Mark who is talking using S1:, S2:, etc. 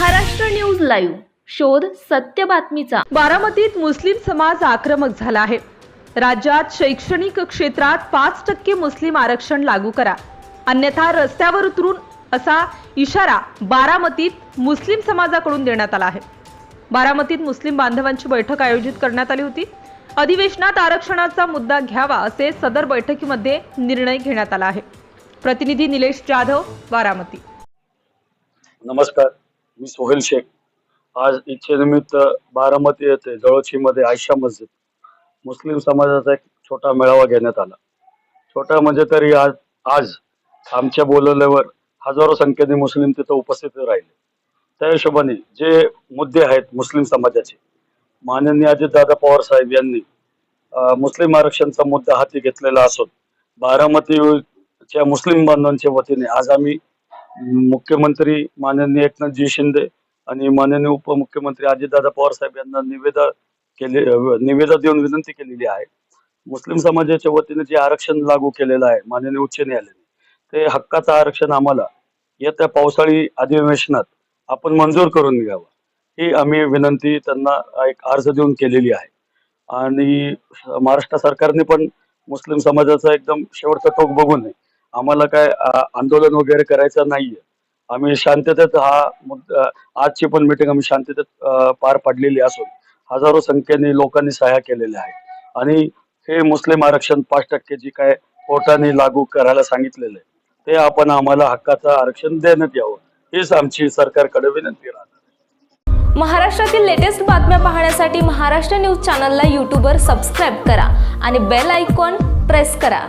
S1: Live. शोध सत्य बातमीचा.
S2: बारामतीत मुस्लिम समाज आक्रमक झाला आहे. राज्यात शैक्षणिक क्षेत्रात पाच टक्के मुस्लिम आरक्षण लागू करा. अन्यथा रस्त्यावर उतरून असा इशारा बारामतीत मुस्लिम समाजाकडून देण्यात आला आहे. बारामतीत मुस्लिम बांधवांची बैठक आयोजित करण्यात आली होती. अधिवेशनात आरक्षणाचा मुद्दा घ्यावा असे सदर बैठकीमध्ये निर्णय घेण्यात आला आहे. प्रतिनिधी निलेश जाधव बारामती.
S3: नमस्कार. मी सोहेल शेख. आज इच्छेनिमित्त बारामती येथे जवळचीमध्ये आयशा मस्जिद मुस्लिम समाजाचा एक छोटा मेळावा घेण्यात आला. छोटा म्हणजे तरी आज आज आमच्या बोलवल्यावर हजारो संख्येने मुस्लिम तिथं उपस्थित राहिले. त्या हिशोबाने जे मुद्दे आहेत मुस्लिम समाजाचे माननीय अजितदादा पवार साहेब यांनी मुस्लिम आरक्षणचा मुद्दा हाती घेतलेला असून बारामतीच्या मुस्लिम बांधवांच्या वतीने आज आम्ही मुख्यमंत्री माननीय एकनाथजी शिंदे आणि माननीय उपमुख्यमंत्री अजितदादा पवार साहेब यांना निवेदा केले निवेदा देऊन विनंती केलेली आहे. मुस्लिम समाजाच्या वतीने जे आरक्षण लागू केलेलं आहे माननीय उच्च न्यायालयाने ते हक्काचं आरक्षण आम्हाला येत्या पावसाळी अधिवेशनात आपण मंजूर करून घ्यावं ही आम्ही विनंती त्यांना एक अर्ज देऊन केलेली आहे. आणि महाराष्ट्र सरकारने पण मुस्लिम समाजाचा एकदम शेवटचा टोक बघू नये आम्हाला काय आंदोलन वगैरे करायचं नाहीये. आम्ही शांततेत हा आजची पण मिटिंग आम्ही शांततेत पार पाडलेली असून हजारो संख्येने लोकांनी सह्या केलेल्या आहेत. आणि हे मुस्लिम आरक्षण पाच टक्के जी काय कोर्टाने लागू करायला सांगितलेलं आहे ते आपण आम्हाला हक्काचं आरक्षण देण्यात यावं हीच आमची सरकारकडे विनंती राहणार
S1: महाराष्ट्रातील लेटेस्ट बातम्या पाहण्यासाठी महाराष्ट्र न्यूज चॅनलला यूट्यूबवर सबस्क्राईब करा आणि बेल आयकॉन प्रेस करा.